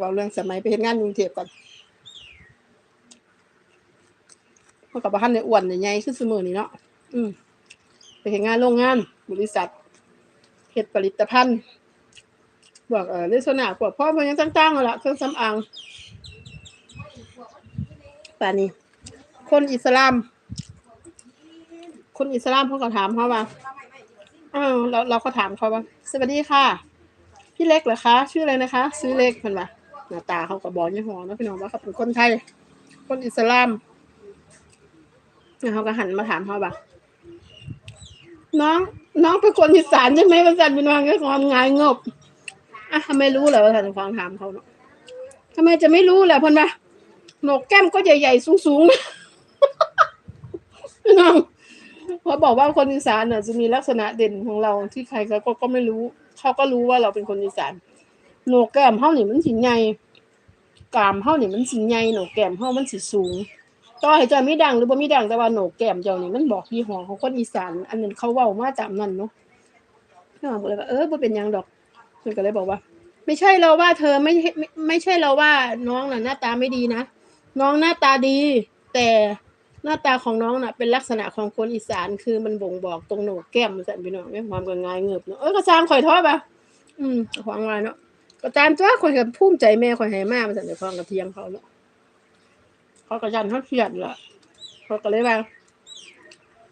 เราเรื่องสมัยไปเฮ็ดงานกรุงเทพก่อนเพราะกับบ้านในอ้วนใหญ่ขึ้นเสมอนี่เนาะอืมไปเฮ็ดงานโรงงาน บริษัทเฮ็ดผลิตภัณฑ์พวกเอ่อเลสนาพวกพ่อมันยังต่างๆนั่นล่ะเครื่องสำอางป่านี้คนอิสลาม คนอิสลามเขาก็ถามเขาว่าเออเราเราก็ถามเขาว่า สวัสดีค่ะ พี่เล็กเหรอคะ ชื่ออะไรนะคะ ซื้อเล็กเพิ่นว่า หน้าตาเขาก็บอกยี่ห้อนะพี่น้องว่าเขาเป็นคนไทย คนอิสลามแล้วเขาก็หันมาถามเขาว่าน้องน้องเป็นคนอีสานใช่ไหมภาษาเป็นวางก็ความงายงบอะทำไมรู้เหรอภาษาฟังถามเขาเนาะทำไมจะไม่รู้แหละพนว่าหนกแก้มก็ใหญ่ๆสูงๆพี่น้องพอบอกว่าคนอีสานน่ะจะมีลักษณะเด่นของเราที่ใครก็ก็ไม่รู้ เขาก็รู้ว่าเราเป็นคนอีสาน โหนกแก้มเฮานี่มันสิใหญ่กรามเฮานี่มันสิใหญ่โหนกแก้มเฮามันสิสูงต่อให้เจะไม่ดังหรือบ่มีดังแต่ว่าโหนกแก้มเจ้านี่มันบอกยี่ห้อของคนอีสาน อันนั้นเขาเว้ามาจากนั้นเนาะพี่น้องก็เลยว่าเออบ่เป็นหยังดอกเพิ่นก็เลยบอกว่า ไม่ใช่เราว่าเธอไม่ไม่ไม่ใช่เราว่าน้องน่ะหน้าตาไม่ดีนะน้องหน้าตาดี แต่หน้าตาของน้องน่ะเป็นลักษณะของคนอีสานคือมันบ่งบอกตรงโหนกแก้มสั่นพี่น้องแม่ความก็ง่ายเงือบเนาะเออก็สร้างข่อยท้อป่ะอืมขวางว่าเนาะ ก็ตามตัวข่อยก็ภูมิใจแม่ข่อยให้มามันสั่นเดี๋ยวฟังกระเทียมเขาเนาะเขาก็ยันเขาเครียดล่ะเขาก็เลยว่า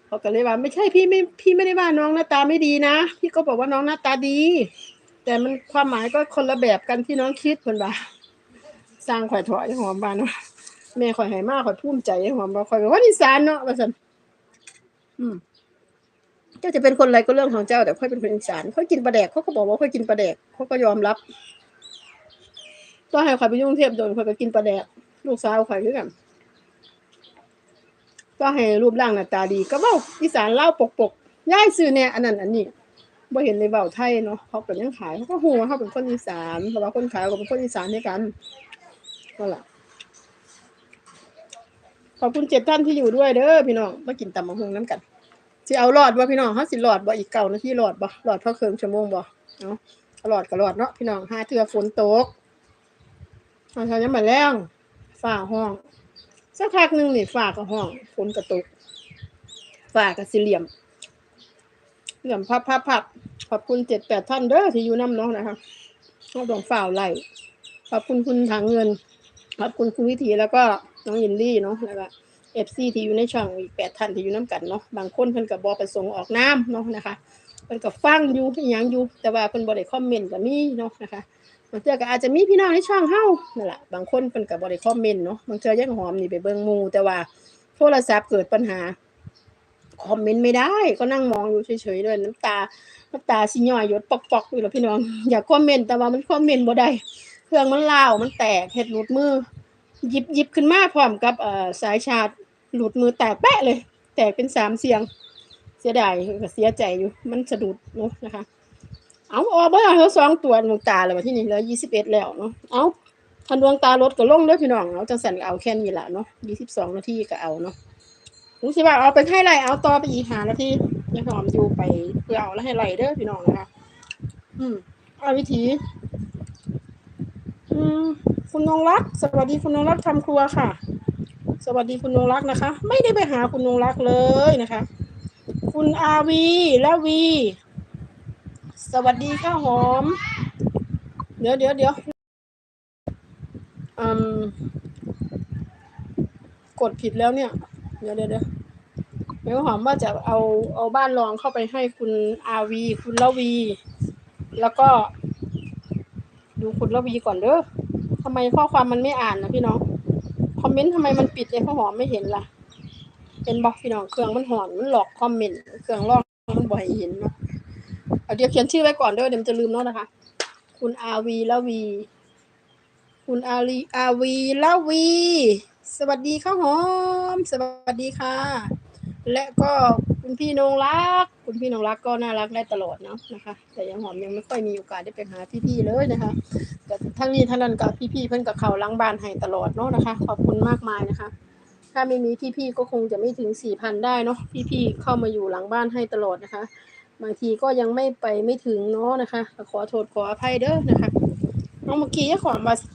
เขาก็เลยว่า ไม่ใช่พี่ไม่พี่ไม่ได้ว่าน้องหน้าตาไม่ดีนะพี่ก็บอกว่าน้องหน้าตาดี แต่มันความหมายก็คนละแบบกันที่น้องคิดเพิ่นว่าสร้างข่อยถอยหอมบานเนาะแม่ข่อยให้มาข่อยภูมิใจหอมบ่ข่อยว่าอีสานเนาะว่าซั่นอืม เจ้าจะเป็นคนอะไรก็เรื่องของเจ้า แต่ค่อยเป็นคนอีสานเขากินปลาแดกเขาก็บอกว่าค่อยกินปลาแดกเขาก็ยอมรับต้องให้ข่อยไปยุ่งเทพโดนข่อยก็กินปลาแดก ลูกสาวข่อยคือกันก็ให้รูปร่างหน้าตาดีก็เว้าอีสานเล่าปกปกย้ายซื้อแน่อันนั้นอันนี้บ่เห็นในเว้าไทยเนาะเขาเก็ยังขายเขาก็ฮู้ว่าเขาเป็นคนอีสานเพราะว่าคนขายก็เป็นคนอีสานด้วยกันนั่นล่ะขอบคุณเจ็ดท่านที่อยู่ด้วยเด้อพี่น้องมากินตำมะฮุงน้ำกัน สิเอาหลอดบ่พี่น้องเฮาสิหลอดบ่อีกเก่านาทีหลอดบ่หลอดเพราเคิงชั่วโมงบ่เอาเอาหลอดก็หลอดเนาะพี่น้องห้าเทื่อฝนตกเอาเช้ายังมาแรงฟ้าห้องสักพักหนึ่งนี่ฟ้าก็ห้องฝนก็ตกฟ้าก็สิเหลี่ยม เหลี่ยมพับพับพับขอบคุณเจ็ดแปดท่านเด้อที่อยู่น้ำเน้องนะคะน้องดองฝ่าไหลขอบคุณคุณถังเงินขอบคุณคุณวิถีแล้วก็น้องยินลี่เนาะแล้วก็ เอฟซีที่อยู่ในช่องอีกแปดท่านที่อยู่น้ำกันเนาะบางคนเพิ่นกับบอประสงค์ออกน้ำเนาะนะคะเพิ่นกับฟังอยู่ยังอยู่แต่ว่าเพิ่นบ่ได้คอมเมนต์ก็มีเนาะนะคะบางเทื่อก็อาจจะมีพี่น้องในช่องเฮานั่นแหละบางคนเพิ่นก็บ่ได้คอมเมนต์เนาะบางเทื่อยังหอมนี่ไปเบิ่งมูแต่ว่าโทรศัพท์เกิดปัญหาคอมเมนต์ไม่ได้ก็นั่งมองอยู่เฉยๆด้วยน้ำตาน้ำตาสิย่อยหยดปอกๆอยู่แล้วพี่น้องอยากคอมเมนต์แต่ว่ามันคอมเมนต์บ่ได้เครื่องมันเล้ามันแตกเฮ็ดหลุดมือหยิบหยิบขึ้นมาพร้อมกับเอ่อสายชาร์จ หลุดมือแตกแปะเลย แตกเป็นสามเสียง เสียดายก็เสียใจอยู่ มันสะดุดเนาะนะคะ เอาออกบ่ล่เฮาสองตัวดวงตาแล้วว่าที่นี่เหลือ21แล้วเนาะเอาคันดวงตารถก็ลงเด้อพี่น้องเอาจังซั่นก็เอาแค่นี้ละเนาะ22นาทีก็เอาเนาะรู้สิว่าเอาไปให้ไรเอาต่อไปอีกหานาทียังหอมอยู่ไปเพื่อเอาแล้วให้ไรเด้อพี่น้องนะคะอืมเอาวิธีอืมคุณนงรักสวัสดีคุณนงรักทำครัวค่ะ สวัสดีคุณนงรักนะคะ ไม่ได้ไปหาคุณนงรักเลยนะคะ คุณอาวีและวี สวัสดีข้าวหอม เดี๋ยวเดี๋ยวเดี๋ยวอืมกดผิดแล้วเนี่ย เดี๋ยวเดี๋ยวเดี๋ยวแม่หอมว่าจะเอาเอาบ้านรองเข้าไปให้คุณอาวี คุณละวี แล้วก็ ดูคุณละวีก่อนเด้อทำไมข้อความมันไม่อ่านนะพี่น้อง อมเมนต์ทำไมมันปิดเลยข้าวหอมไม่เห็นล่ะ เป็นบอกพี่น้องเครื่องมันหอนมันหลอกคอมเมนต์เครื่องลอกมันบ่อยเห็นเนาะเอาเดี๋ยวเขียนชื่อไว้ก่อนด้วยเดี๋ยวมันจะลืมเนาะนะคะ คุณอาวีละวี คุณอารีอาวีละวี สวัสดีข้าวหอม สวัสดีค่ะ และก็คุณพี่นงรัก คุณพี่นงรักก็น่ารักได้ตลอดเนาะนะคะ แต่ยังหอมยังไม่ค่อยมีโอกาสได้ไปหาพี่ๆเลยนะคะแต่ทั้งนี้ทั้งนั้นกับพี่ๆเพิ่อนกับเขาล้างบ้านให้ตลอดเนาะนะคะ ขอบคุณมากมายนะคะ ถ้าไม่มีพี่ๆก็คงจะไม่ถึงสี่พันได้เนาะพี่ๆเข้ามาอยู่หลังบ้านให้ตลอดนะคะ บางทีก็ยังไม่ไปไม่ถึงเนาะนะคะ ขอโทษขออภัยเด้อนะคะน้องเมื่อกี้ขอมา